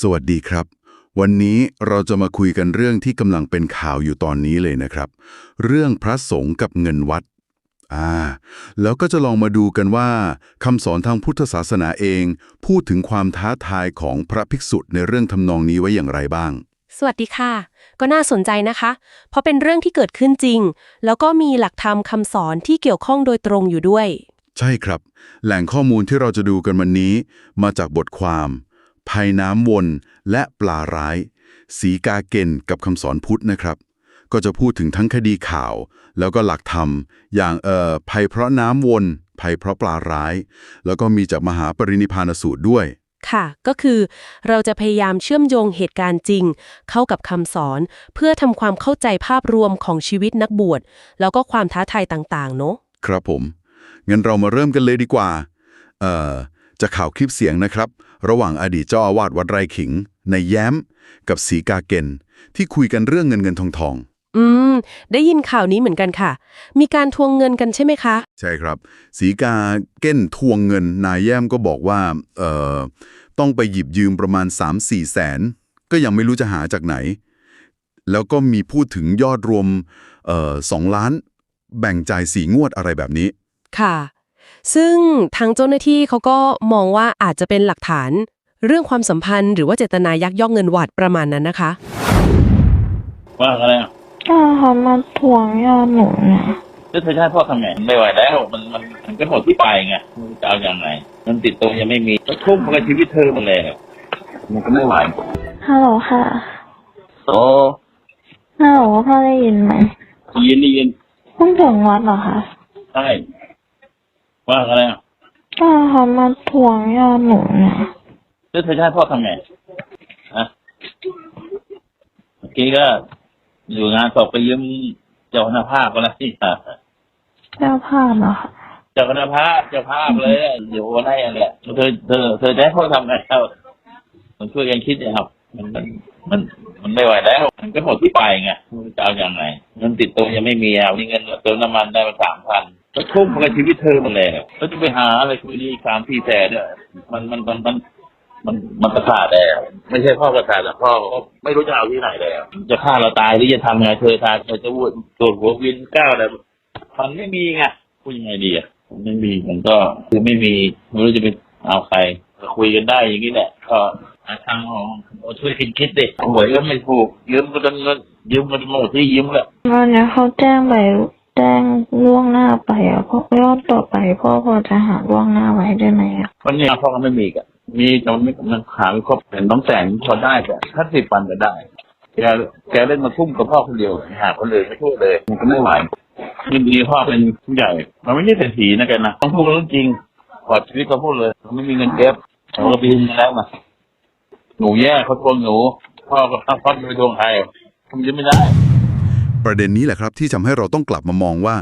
สวัสดีครับ วันนี้เราจะมาคุยกันเรื่องที่กำลังเป็นข่าวอยู่ตอนนี้เลยนะครับ เรื่องพระสงฆ์กับเงินวัดอ่าแล้วก็จะลองมาดูกันว่าคำสอนทางพุทธศาสนาเอง พูดถึงความท้าทายของพระภิกษุในเรื่องทำนองนี้ไว้อย่างไรบ้าง สวัสดีค่ะ ก็น่าสนใจนะคะ เพราะเป็นเรื่องที่เกิดขึ้นจริง แล้วก็มีหลักธรรมคำสอนที่เกี่ยวข้องโดยตรงอยู่ด้วย ใช่ครับ แหล่งข้อมูลที่เราจะดูกันวันนี้ มาจากบทความ ภัยน้ำวน และปลาร้าย สีกาเกนกับคำสอนพุทธนะครับ ก็จะพูดถึงทั้งคดีข่าว แล้วก็หลักธรรม อย่างเอ่อภัยเพราะน้ำวน ภัยเพราะปลาร้าย แล้วก็มีจากมหาปรินิพพานสูตรด้วยค่ะ ก็คือเราจะพยายามเชื่อมโยงเหตุการณ์จริง เข้ากับคำสอน เพื่อทำความเข้าใจภาพรวมของชีวิตนักบวช แล้วก็ความท้าทายต่าง ๆ เนอะ ครับผม งั้นเรามาเริ่มกันเลยดีกว่า เอ่อ จะข่าวคลิปเสียงนะครับ ระหว่างอดีตเจ้าอาวาสวัดไรขิง ในแย้ม กับสีกาเกนที่คุยกันเรื่องเงินเงินทองทอง อืม ได้ยินข่าวนี้เหมือนกันค่ะ มีการทวงเงินกันใช่ไหมคะ ใช่ครับ สีกาเก้นทวงเงิน นายแย้มก็บอกว่า เอ่อ ต้องไปหยิบยืมประมาณ 3-4แสน ก็ยังไม่รู้จะหาจากไหน แล้วก็มีพูดถึงยอดรวม เอ่อสองล้าน แบ่งจ่ายสีงวดอะไรแบบนี้ ค่ะ ซึ่งทางเจ้าหน้าที่เขาก็มองว่าอาจจะเป็นหลักฐาน เรื่องความสัมพันธ์หรือว่าเจตนายักยอกเงินวัดประมาณนั้นนะคะ ว่าอะไรอะถ้าเขามาทวงยอดหนูเนี่ยแล้วเธอจะให้พ่อทำไงไม่ไหวแล้ว มันมันมันก็หมดที่ไปไงมันจะเอาอย่างไรมันติดตัวยังไม่มีก็ทุ่มกับชีวิตเธอหมันเลยมันก็ไม่ไหวฮัลโหลค่ะโตฮัลโหลพ่อได้ยินไหมยินดียินเพิ่งถึงวัดเหรอคะใช่ ว่าอะไรอะถ้าเขามาทวงยอดหนูเนี่ยแล้วเธอจะให้พ่อทำไงฮะเมื่อกี้ก็อยู่งานศพไปยืมเจ้าคณะภาพก็แล้วที่เจ้าภาพเหรอคะเจ้าคณะภาพเจ้าภาพเลยอะเดี๋ยวโอนให้อะไรเธอเธอเธอจะให้พ่อทำไงครับมันช่วยกันคิดนะครับมันมัน มันไม่ไหวแล้วมันก็หมดที่ไปไงมันจะเอาอย่างไรเงินติดตัวยังไม่มีเอะมีเงินเติมน้ำมันได้มาสามพันก็ทุ่มกับชีวิตเธอมดเลยแล้วจะไปหาอะไรคุยดีสามสี่แสนเนี่ยมันมันมันมันมันมันประสาทแล้วไม่ใช่พ่อประสาทแต่พ่อก็ไม่รู้จะเอาที่ไหนแล้วจะฆ่าเราตายหรือจะทำไงเธอทายเธอจะวุ่นตัวหัววินก้าวอะไรมันไม่มีไงพูดยังไงดีอะไม่มีมันก็คือไม่มีไม่รู้จะไปเอาใครคุยกันได้อย่างนี้แหละก็ หาทางของช่วยคิดคิดดิหวยก็ไม่ถูกยืมก็ต้องเงินยืมมันหมดที่ยืมแหละวันนี้เขาแจ้งไปแจ้งล่วงหน้าไปอะเพราะยอดต่อไปพ่อพอจะหาล่วงหน้าไว้ได้ไหมอะวันนี้พ่อก็ไม่มีกันมีแต่มันไม่มันหาไม่ครบเห็นน้องแสงพอได้แต่ถ้าสิบวันก็ได้แกแกเล่นมาทุ่มกับพ่อคนเดียวหาคนอื่นไม่ช่วยเลยมันก็ไม่ไหวยินดีพ่อเป็นผู้ใหญ่ มันไม่ใช่เศรษฐีนะแกนะต้องพูดเรื่องจริงขอดชีวิตเขาพูดเลยมันไม่มีเงินเก็บเราก็บินมาแล้วมา หนูแย่เขาทวงหนูพ่อก็ตั้งพ่อไปทวงใครทำยังไม่ได้ ประเด็นนี้แหละครับที่ทำให้เราต้องกลับมามองว่า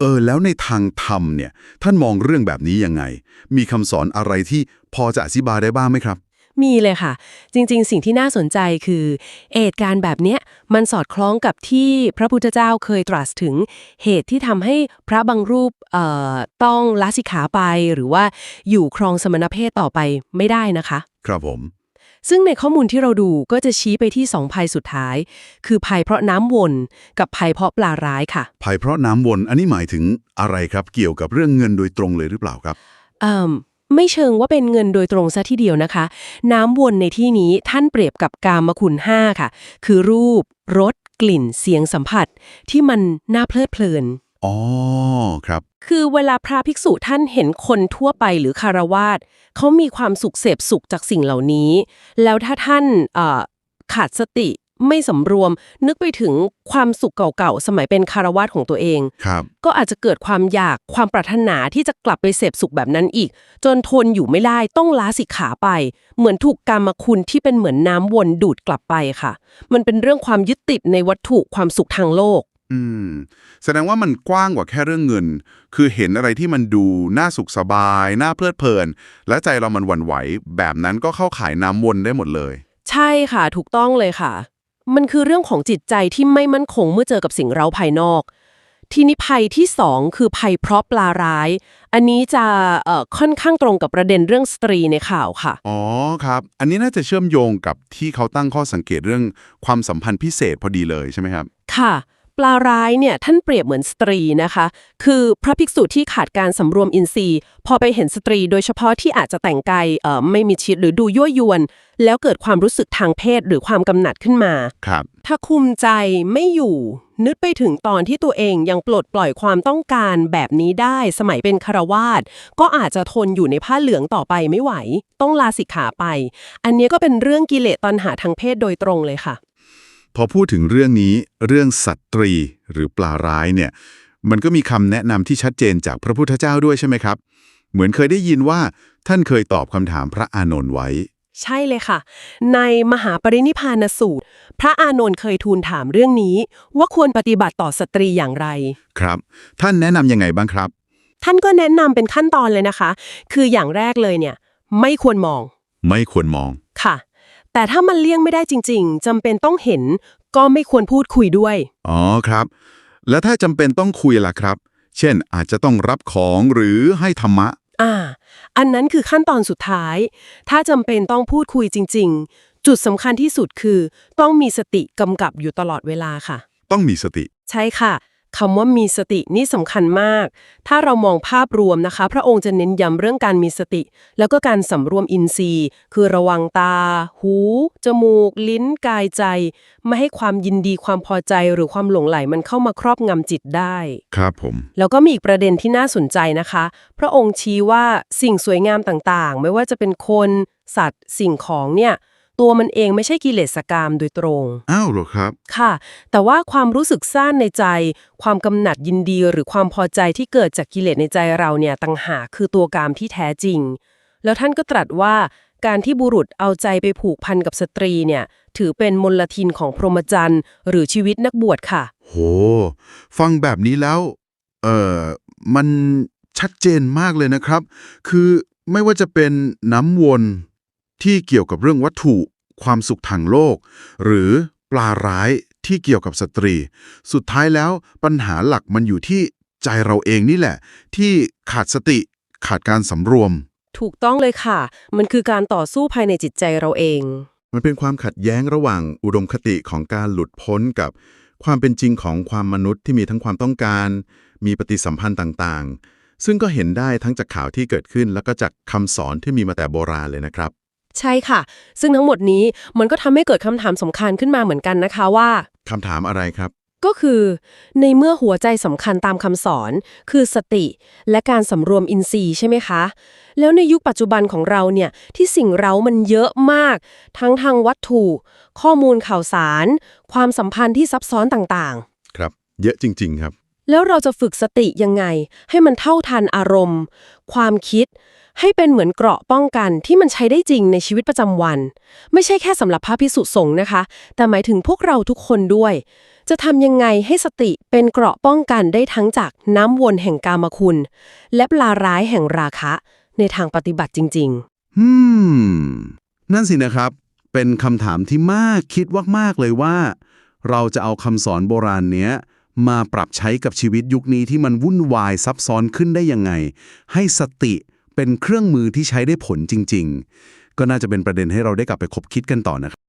เออ แล้วในทางธรรมเนี่ย ท่านมองเรื่องแบบนี้ยังไง มีคำสอนอะไรที่พอจะอธิบายได้บ้างไหมครับ มีเลยค่ะ จริงๆ สิ่งที่น่าสนใจคือ เหตุการณ์แบบเนี้ยมันสอดคล้องกับที่พระพุทธเจ้าเคยตรัสถึงเหตุที่ทำให้พระบางรูปเอ่อต้องละสิกขาไปหรือว่าอยู่ครองสมณเพศต่อไปไม่ได้นะคะ ครับผม ซึ่งในข้อมูลที่เราดูก็จะชี้ไปที่สองภัยสุดท้าย คือภัยเพราะน้ำวน กับภัยเพราะปลาร้ายค่ะ ภัยเพราะน้ำวน อันนี้หมายถึงอะไรครับ เกี่ยวกับเรื่องเงินโดยตรงเลยหรือเปล่าครับเอ่มไม่เชิงว่าเป็นเงินโดยตรงซะทีเดียวนะคะ น้ำวนในที่นี้ท่านเปรียบกับกามคุณห้าค่ะ คือรูป รส กลิ่น เสียงสัมผัส ที่มันน่าเพลิดเพลิน อ๋อครับ คือเวลาพระภิกษุท่านเห็นคนทั่วไปหรือคารวาสเขามีความสุขเสพสุขจากสิ่งเหล่านี้ แล้วถ้าท่านเอ่อขาดสติไม่สำรวม นึกไปถึงความสุขเก่าๆ สมัยเป็นคารวาสของตัวเองครับก็อาจจะเกิดความอยากความปรารถนาที่จะกลับไปเสพสุขแบบนั้นอีก จนทนอยู่ไม่ได้ต้องล้าสิกขาไป เหมือนถูกกรรมคุณที่เป็นเหมือนน้ำวนดูดกลับไปค่ะ มันเป็นเรื่องความยึดติดในวัตถุความสุขทางโลก อืม แสดงว่ามันกว้างกว่าแค่เรื่องเงิน คือเห็นอะไรที่มันดูน่าสุขสบาย น่าเพลิดเพลิน และใจเรามันหวั่นไหว แบบนั้นก็เข้าขายน้ำวนได้หมดเลย ใช่ค่ะถูกต้องเลยค่ะ มันคือเรื่องของจิตใจที่ไม่มั่นคงเมื่อเจอกับสิ่งเร้าภายนอก ทีนี้ภัยที่สองคือภัยเพราะปลาร้าย อันนี้จะเอ่อค่อนข้างตรงกับประเด็นเรื่องสตรีในข่าวค่ะ อ๋อครับ อันนี้น่าจะเชื่อมโยงกับที่เขาตั้งข้อสังเกตเรื่องความสัมพันธ์พิเศษพอดีเลยใช่ไหมครับ ค่ะ ปลาร้ายเนี่ยท่านเปรียบเหมือนสตรีนะคะ คือพระภิกษุที่ขาดการสำรวมอินทรีย์ พอไปเห็นสตรีโดยเฉพาะที่อาจจะแต่งกายเอ่อไม่มีชิดหรือดูยั่วยวน แล้วเกิดความรู้สึกทางเพศหรือความกำหนัดขึ้นมาครับถ้าคุมใจไม่อยู่ นึกไปถึงตอนที่ตัวเองยังปลดปล่อยความต้องการแบบนี้ได้สมัยเป็นคารวาสก็อาจจะทนอยู่ในผ้าเหลืองต่อไปไม่ไหว ต้องลาสิกขาไป อันนี้ก็เป็นเรื่องกิเลสตัณหาทางเพศโดยตรงเลยค่ะ พอพูดถึงเรื่องนี้เรื่องสัตรีหรือปลาร้ายเนี่ยมันก็มีคำแนะนำที่ชัดเจนจากพระพุทธเจ้าด้วยใช่ไหมครับ เหมือนเคยได้ยินว่าท่านเคยตอบคำถามพระอานนท์ไว้ ใช่เลยค่ะ ในมหาปรินิพพานสูตร พระอานนท์เคยทูลถามเรื่องนี้ ว่าควรปฏิบัติต่อสตรีอย่างไร ครับ ท่านแนะนำยังไงบ้างครับ ท่านก็แนะนำเป็นขั้นตอนเลยนะคะ คืออย่างแรกเลยเนี่ย ไม่ควรมอง ไม่ควรมองค่ะ แต่ถ้ามันเลี่ยงไม่ได้จริง ๆจำเป็นต้องเห็นก็ไม่ควรพูดคุยด้วย อ๋อครับ แล้วถ้าจำเป็นต้องคุยล่ะครับ เช่นอาจจะต้องรับของหรือให้ธรรมะ อ่า อันนั้นคือขั้นตอนสุดท้าย ถ้าจำเป็นต้องพูดคุยจริง ๆ จุดสำคัญที่สุดคือ ต้องมีสติกำกับอยู่ตลอดเวลาค่ะ ต้องมีสติ ใช่ค่ะ คำว่ามีสตินี่สำคัญมาก ถ้าเรามองภาพรวมนะคะ พระองค์จะเน้นย้ำเรื่องการมีสติ แล้วก็การสำรวมอินทรีย์ คือระวังตา หู จมูก ลิ้น กายใจ ไม่ให้ความยินดีความพอใจหรือความหลงไหลมันเข้ามาครอบงำจิตได้ ครับผม แล้วก็มีอีกประเด็นที่น่าสนใจนะคะ พระองค์ชี้ว่าสิ่งสวยงามต่างๆ ไม่ว่าจะเป็นคน สัตว์ สิ่งของเนี่ย ตัวมันเองไม่ใช่กิเลสกรรมโดยตรง อ้าวเหรอครับ ค่ะ แต่ว่าความรู้สึกซ่านในใจ ความกำหนัดยินดีหรือความพอใจที่เกิดจากกิเลสในใจเราเนี่ยต่างหากคือตัวกามที่แท้จริง แล้วท่านก็ตรัสว่าการที่บุรุษเอาใจไปผูกพันกับสตรีเนี่ยถือเป็นมลทินของพรหมจรรย์หรือชีวิตนักบวชค่ะ โห ฟังแบบนี้แล้ว เอ่อมันชัดเจนมากเลยนะครับ คือไม่ว่าจะเป็นน้ำวน ที่เกี่ยวกับเรื่องวัตถุ ความสุขทางโลก หรือปลาร้ายที่เกี่ยวกับสตรี สุดท้ายแล้วปัญหาหลักมันอยู่ที่ใจเราเองนี่แหละ ที่ขาดสติขาดการสำรวม ถูกต้องเลยค่ะ มันคือการต่อสู้ภายในจิตใจเราเอง มันเป็นความขัดแย้งระหว่างอุดมคติของการหลุดพ้นกับความเป็นจริงของความมนุษย์ที่มีทั้งความต้องการ มีปฏิสัมพันธ์ต่างๆ ซึ่งก็เห็นได้ทั้งจากข่าวที่เกิดขึ้น แล้วก็จากคำสอนที่มีมาแต่โบราณเลยนะครับ ใช่ค่ะ ซึ่งทั้งหมดนี้มันก็ทำให้เกิดคำถามสำคัญขึ้นมาเหมือนกันนะคะว่า คำถามอะไรครับ ก็คือ ในเมื่อหัวใจสำคัญตามคำสอน คือสติ และการสำรวมอินทรีย์ใช่ไหมคะ แล้วในยุคปัจจุบันของเราเนี่ยที่สิ่งเร้ามันเยอะมาก ทั้งทางวัตถุ ข้อมูลข่าวสาร ความสัมพันธ์ที่ซับซ้อนต่างครับ เยอะจริง ๆ ครับ ๆ แล้วเราจะฝึกสติยังไง ให้มันเท่าทันอารมณ์ ความคิด ให้เป็นเหมือนเกราะป้องกันที่มันใช้ได้จริงในชีวิตประจำวัน ไม่ใช่แค่สำหรับพระพิสุสงฆ์นะคะ แต่หมายถึงพวกเราทุกคนด้วย จะทำยังไงให้สติเป็นเกราะป้องกันได้ทั้งจากน้ำวนแห่งกามคุณ และปลาร้ายแห่งราคะ ในทางปฏิบัติจริง ๆ อืม นั่นสินะครับ เป็นคำถามที่มากคิดมากๆเลยว่า เราจะเอาคำสอนโบราณเนี้ยมาปรับใช้กับชีวิตยุคนี้ที่มันวุ่นวายซับซ้อนขึ้นได้ยังไง ให้สติ เป็นเครื่องมือที่ใช้ได้ผลจริง ๆ ก็น่าจะเป็นประเด็นให้เราได้กลับไปคบคิดกันต่อนะครับ